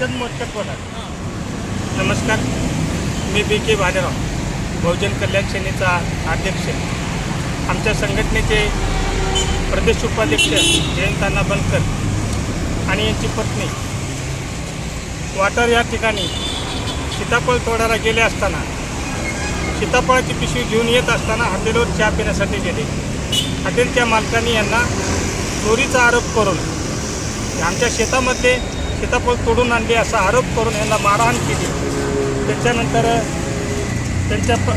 थोडक्यात मोजक्यात बोला नमस्कार मी बी के भालेराव बहुजन कल्याण सेनेचा अध्यक्ष. आमच्या संघटनेचे प्रदेश उपाध्यक्ष जयंताना बनकर आणि यांची पत्नी. वाटर या ठिकाणी सीताफळ तोडायला गेले असताना सीताफळाची पिशवी घेऊन येत असताना हॉटेलवर चहा पिण्यासाठी गेले. हॉटेलच्या मालकाने यांना चोरीचा आरोप करून आमच्या शेतामध्ये सीताफळ तोडून आणले असा आरोप करून यांना मारहाण केली. त्याच्यानंतर त्यांच्या प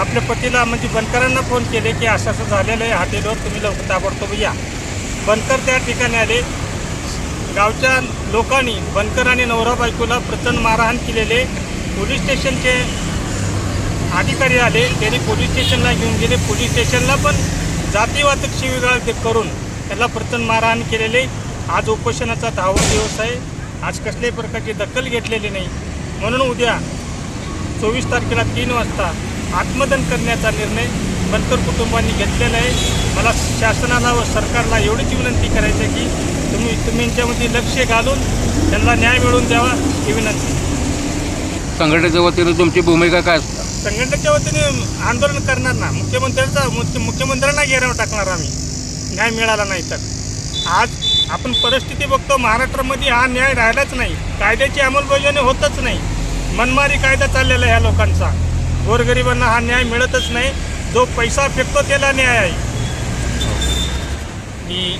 आपल्या पतीला म्हणजे बनकरांना फोन केले की असं असं झालेलं आहे हॉटेलवर तुम्ही लवकर ताबडतोब या. बनकर त्या ठिकाणी आले. गावच्या लोकांनी बनकर आणि नवरा बायकोला प्रचंड मारहाण केलेले. पोलीस स्टेशनचे अधिकारी आले. त्यांनी पोलीस स्टेशनला घेऊन गेले. पोलीस स्टेशनला पण जातीवाचक शिवीगाळ करून त्याला प्रचंड मारहाण केलेले. आज उपोषणाचा दहावा दिवस आहे. आज कसल्याही प्रकारची दखल घेतलेली नाही. म्हणून उद्या चोवीस तारखेला तीन वाजता आत्मदन करण्याचा निर्णय बनकर कुटुंबांनी घेतलेला आहे. मला शासनाला व सरकारला एवढीच विनंती करायची आहे की तुम्ही यांच्यामध्ये लक्ष घालून त्यांना न्याय मिळवून द्यावा ही विनंती. संघटनेच्या वतीने तुमची भूमिका काय? संघटनेच्या वतीने आंदोलन करणार ना. मुख्यमंत्र्यांचा मुख्य मुख्यमंत्र्यांना घेराव टाकणार आम्ही. न्याय मिळाला नाही तर. आज आपण परिस्थिती बघतो महाराष्ट्रामध्ये हा न्याय राहिलाच नाही. कायद्याची अंमलबजावणी होतच नाही. मनमारी कायदा चाललेला आहे ह्या लोकांचा. गोरगरिबांना हा न्याय मिळतच नाही. जो पैसा फेकतो त्याला न्याय आहे. मी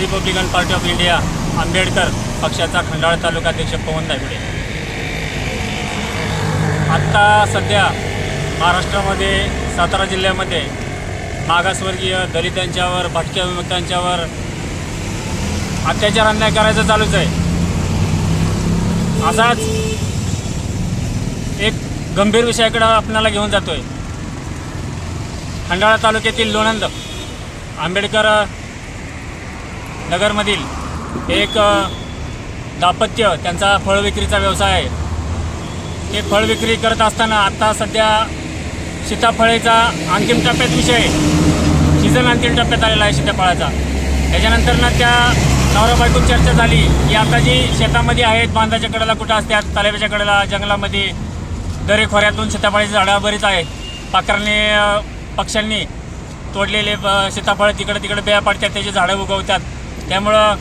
Republican Party of India Ambedkar पक्षाचा खंडाळा तालुका अध्यक्ष पवन दायगुडे आत्ता सध्या महाराष्ट्रामध्ये सातारा जिल्ह्यामध्ये मागासवर्गीय दलितांच्यावर भटक्या विमुक्तांच्यावर अत्याचार अन्याय करायचं चालूच आहे. असाच एक गंभीर विषयाकडे आपल्याला घेऊन जातो आहे खंडाळा तालुक्यातील लोणंद आंबेडकर नगरमधील एक दापत्य दाम्पत्य त्यांचा फळ विक्रीचा व्यवसाय आहे. ते फळ विक्री करत असताना आत्ता सध्या सीताफळेचा अंतिम टप्प्यात विषय आहे. सीझन अंतिम टप्प्यात आलेला आहे सीताफळाचा. त्याच्यानंतर ना त्या नवरा बायको चर्चा झाली. की आता जी शेतामध्ये आहेत बांधाच्या कडेला कुठं असतात तलाव्याच्या कडेला जंगलामध्ये दरे खोऱ्यातून सीताफळाची झाडं बरीच आहेत. पाखरांनी पक्ष्यांनी तोडलेले ब- सीताफळ तिकडे तिकडे बिया पडतात त्याची झाडं उगवतात. त्यामुळं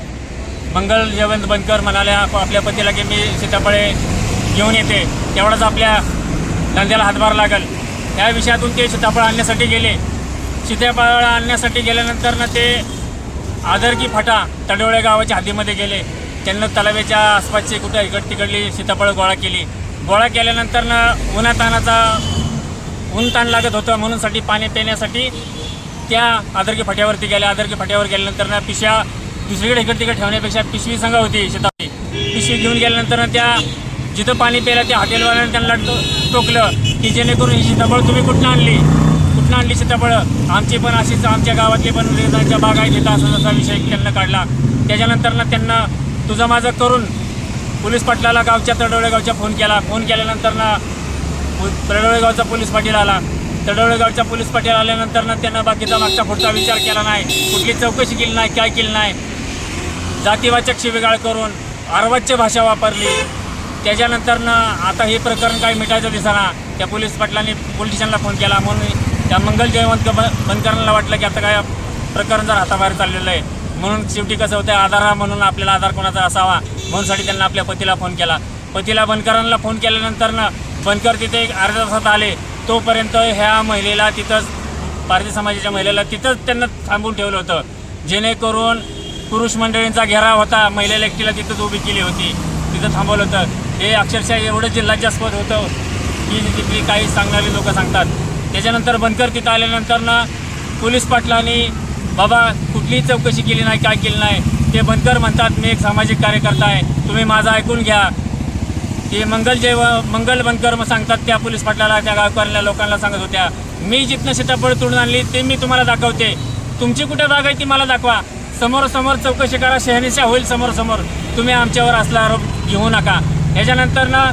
मंगल जयवंत बनकर म्हणाल्या आपल्या पतीला की मी सीताफळे घेऊन येते. तेवढाच आपल्या धंद्याला हातभार लागल. त्या विषयातून ते सीताफळ आणण्यासाठी गेले. सीताफळ आणण्यासाठी गेल्यानंतर ना ते आदरकी फाटा तडोळे गावाच्या हद्दीमध्ये गेले. त्यांना तलाव्याच्या आसपासची कुठं इकड तिकडली सीताफळं गोळा केली. गोळा केल्यानंतर ना उन्हातानाचा ऊन ताण लागत होतं. म्हणूनसाठी पाणी पिण्यासाठी त्या आदरकी फाट्यावरती गेल्या. आदरकी फाट्यावर गेल्यानंतर ना पिशव्या दुसरीकडे इकडे तिकडे ठेवण्यापेक्षा पिशवी संघ होती शेतामध्ये पिशवी घेऊन गेल्यानंतर त्या जिथं पाणी प्यायला त्या हॉटेलवाल्यानं त्यांना टोकलं की जेणेकरून ही सीताफळ तुम्ही कुठनं आणली? घटना आणली सीताफळं? आमची पण अशीच आमच्या गावातली पण रेजांच्या बाग आहेत तिथं असा तसा विषय त्यांना काढला. त्याच्यानंतर ना त्यांना तुझं माझं करून पोलीस पाटलाला गावच्या तडवळेगावच्या फोन केला. फोन केल्यानंतर ना तडवळेगावचा पोलीस पाटील आला. तडवळेगावच्या पोलीस पाटील आल्यानंतर ना त्यांना बाकीचा मागचा पुढचा विचार केला नाही. कुठली चौकशी केली नाही काय केली नाही. जातीवाचक शिवेगाळ करून अर्वाच्य भाषा वापरली. त्याच्यानंतर ना आता हे प्रकरण काही मिटायचं दिसाना. त्या पोलीस पाटलांनी पोलीस फोन केला. म्हणून त्या मंगल जयवंत बनकरांना वाटलं की आता काय प्रकरण जर हाताबाहेर चाललेलं आहे. म्हणून शेवटी कसं होतं आधार हा म्हणून आपल्याला आधार कोणाचा असावा? म्हणूनसाठी त्यांना आपल्या पतीला फोन केला. पतीला बनकरांना फोन केल्यानंतर ना बनकर तिथे एक अर्ध्या तासात आले. तोपर्यंत ह्या महिलेला तिथंच भारतीय समाजाच्या महिलेला तिथंच त्यांना थांबून ठेवलं होतं. जेणेकरून पुरुष मंडळींचा घेराव होता. महिलेला एकटीला तिथंच उभी केली होती. तिथं थांबवलं होतं. हे अक्षरशः एवढं जिल्हाजास्पद होतं की तिथली काही सांगणारी लोक सांगतात. त्याच्यानंतर बनकर तिथं आल्यानंतर ना पोलीस पाटलांनी बाबा कुठलीही चौकशी केली नाही काय केली नाही. ते बनकर म्हणतात मी एक सामाजिक कार्यकर्ता आहे तुम्ही माझं ऐकून घ्या. ते मंगल जेव मंगल बनकर मग सांगतात त्या पोलीस पाटलाला त्या गावकऱ्यांना लोकांना सांगत होत्या मी जिथनं सीताफळ तोडून आणली ते मी तुम्हाला दाखवते. तुमची कुठे बाग आहे ती मला दाखवा. समोरसमोर चौकशी करा शहनिशा होईल समोर समोर तुम्ही आमच्यावर असला आरोप घेऊ नका. याच्यानंतर ना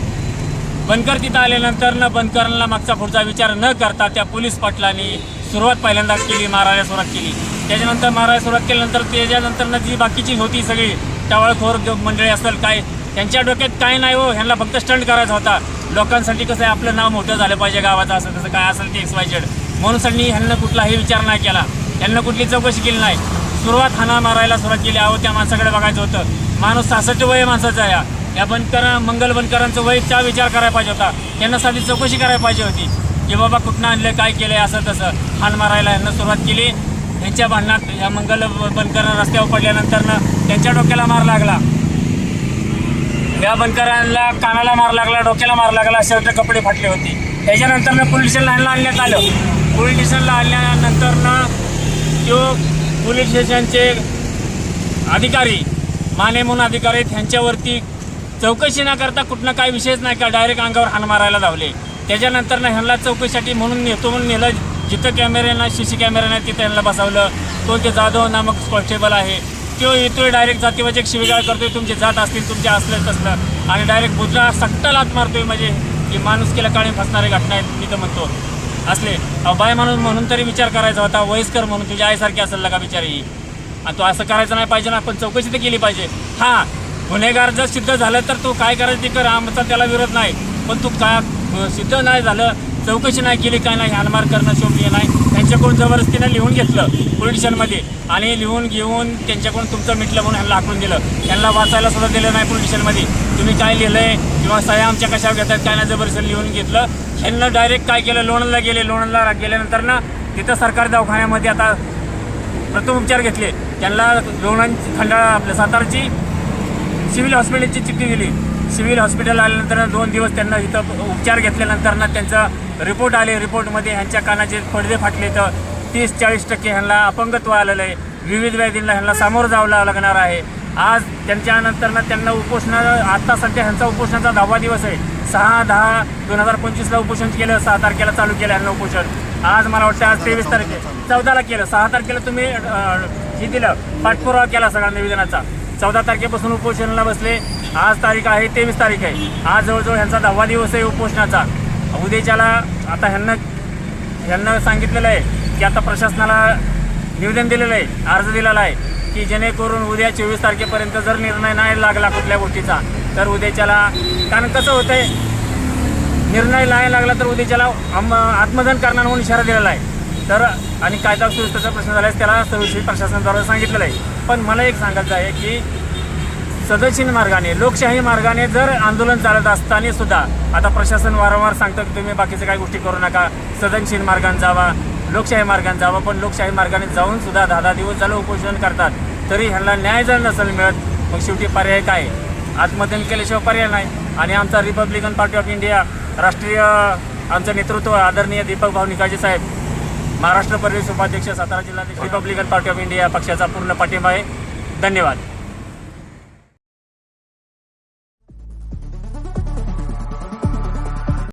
बनकर तिथं आल्यानंतर न बनकरांना मागचा पुढचा विचार न करता त्या पोलीस पाटलांनी सुरुवात पहिल्यांदाच केली मारायला सुरुवात केली. त्याच्यानंतर मारायला सुरुवात केल्यानंतर त्याच्यानंतरनं जी बाकीची होती सगळी टवाळखोर मंडळी असेल काय त्यांच्या डोक्यात काय नाही हो ह्यांना फक्त स्टंट करायचा होता. लोकांसाठी कसं आहे आपलं नाव मोठं झालं पाहिजे गावाचं असं तसं काय असेल ते एक्स वाय झेड म्हणून त्यांनी ह्यांना कुठलाही विचार नाही केला. ह्यांना कुठली चौकशी केली नाही. सुरुवात हाना मारायला सुरुवात केली. अहो त्या माणसाकडे बघायचं होतं. माणूस सहासष्ट वय माणसाचा आहे. या. या बनकर मंगल बनकरांचं वयचा विचार करायला पाहिजे होता. त्यांना साधी चौकशी करायला पाहिजे होती. की बाबा कुठनं आणलं काय केलंय असं तसं. हाण मारायला यांना सुरुवात केली. त्यांच्या भांडणात या मंगल बनकर रस्त्यावर पडल्यानंतरनं त्यांच्या डोक्याला मार लागला. या बनकरांना कानाला मार लागला डोक्याला मार लागला शर्ट कपडे फाटले होते. त्याच्यानंतर पोलीस स्टेशनला आणण्यात आलं. पोलीस स्टेशनला आणल्यानंतरनं तो पोलीस स्टेशनचे अधिकारी माने म्हणून अधिकारी त्यांच्यावरती ह्यांच्यावरती चौकशी न करता कुठनं काय विषयच नाही का डायरेक्ट अंगावर हाण मारायला धावले. त्याच्यानंतर ना ह्यांना चौकशीसाठी म्हणून नेतो म्हणून नेलं जिथं कॅमेऱ्यानं सी सी कॅमेऱ्यानं तिथं ह्यांना बसवलं. तो ते जाधव नामक कॉन्स्टेबल आहे तो येतोय डायरेक्ट जातीवाचक शिवीगाळ करतोय तुमचे जात असतील तुमचे असलं तसलं. आणि डायरेक्ट बुजला सट्टा लात मारतोय म्हणजे की माणूस केला काळी फसणारी घटना आहेत मी तर म्हणतो. असले. बाय म्हणून म्हणून तरी विचार करायचा होता वयस्कर म्हणून तुझ्या आईसारखी असेल का बिचारी? आणि तो असं करायचं नाही पाहिजे ना आपण चौकशी तर केली पाहिजे. हां गुन्हेगार जर सिद्ध झालं तर तू काय करायचं ते कर आमचा त्याला विरोध नाही. पण तू का सिद्ध नाही झालं चौकशी नाही केली काय नाही हानमार करणं शोभनीय नाही. त्यांच्याकडून जबरदस्तीनं लिहून घेतलं पोलिटिशनमध्ये आणि लिहून घेऊन त्यांच्याकडून तुमचं मिटलं म्हणून ह्यांना आखून दिलं. त्यांना वाचायला सुद्धा दिलं नाही पोलिटिशनमध्ये तुम्ही काय लिहिलंय किंवा सह्या आमच्या कशावर घेतात काय नाही जबरदस्ती लिहून घेतलं. ह्यांना डायरेक्ट काय केलं लोणला गेले लोणला गेल्यानंतर ना तिथं सरकारी दवाखान्यामध्ये आता प्रथम उपचार घेतले. त्यांना लोणांची खंडाळा आपल्या सातारची सिव्हिल हॉस्पिटलची चिठ्ठी दिली. सिव्हिल हॉस्पिटल आल्यानंतर दोन दिवस त्यांना इथं उपचार घेतल्यानंतर ना त्यांचा रिपोर्ट आले. रिपोर्टमध्ये ह्यांच्या कानाचे पडदे फाटले तर तीस चाळीस टक्के ह्यांना अपंगत्व आलेलं आहे. विविध व्याधींना ह्यांना सामोरं जावं लागणार आहे. आज त्यांच्यानंतर ना त्यांना उपोषणा आत्ता सध्या ह्यांचा उपोषणाचा दहावा दिवस आहे. सहा दहा दोन हजार पंचवीसला उपोषण केलं सहा तारखेला चालू केलं ह्यांना उपोषण. आज मला वाटतं आज तेवीस तारखे चौदाला केलं. सहा तारखेला तुम्ही हे दिलं. पाठपुरावा केला सगळ्या निवेदनाचा. चौदा तारखेपासून उपोषणाला बसले. आज तारीख आहे तेवीस तारीख आहे. आज जवळजवळ ह्यांचा दहावा दिवस आहे उपोषणाचा. उद्याच्याला आता ह्यांना ह्यांना सांगितलेलं आहे की आता प्रशासनाला निवेदन दिलेलं आहे अर्ज दिलेला आहे की जेणेकरून उद्या चोवीस तारखेपर्यंत जर निर्णय नाही लागला कुठल्या गोष्टीचा तर उद्याच्याला कारण कसं होतंय निर्णय नाही लागला तर उद्याच्याला आम आत्मदान करणार म्हणून इशारा दिलेला आहे. तर आणि कायदा सुव्यवस्थेचा प्रश्न झाल्यास त्याला सविषयी प्रशासनाद्वारे सांगितलेलं आहे. पण मला एक सांगायचं आहे की सदशील मार्गाने लोकशाही मार्गाने जर आंदोलन चालत असताना सुद्धा आता प्रशासन वारंवार सांगतं की तुम्ही बाकीच्या काही गोष्टी करू नका सदनशील मार्गाने जावा लोकशाही मार्गाने जावा पण लोकशाही मार्गाने जाऊन सुद्धा दहा दहा दिवस झालं उपोषण करतात तरी ह्यांना न्याय जर नसेल मिळत मग शेवटी पर्याय काय आत्महत्या केल्याशिवाय पर्याय नाही. आणि आमचा रिपब्लिकन पार्टी ऑफ इंडिया राष्ट्रीय आमचं नेतृत्व आदरणीय दीपक भाऊ निकाजी साहेब महाराष्ट्र प्रदेश उपाध्यक्ष सातारा जिल्हाध्यक्ष रिपब्लिकन पार्टी ऑफ इंडिया पक्षाचा पूर्ण पाठिंबा आहे. धन्यवाद.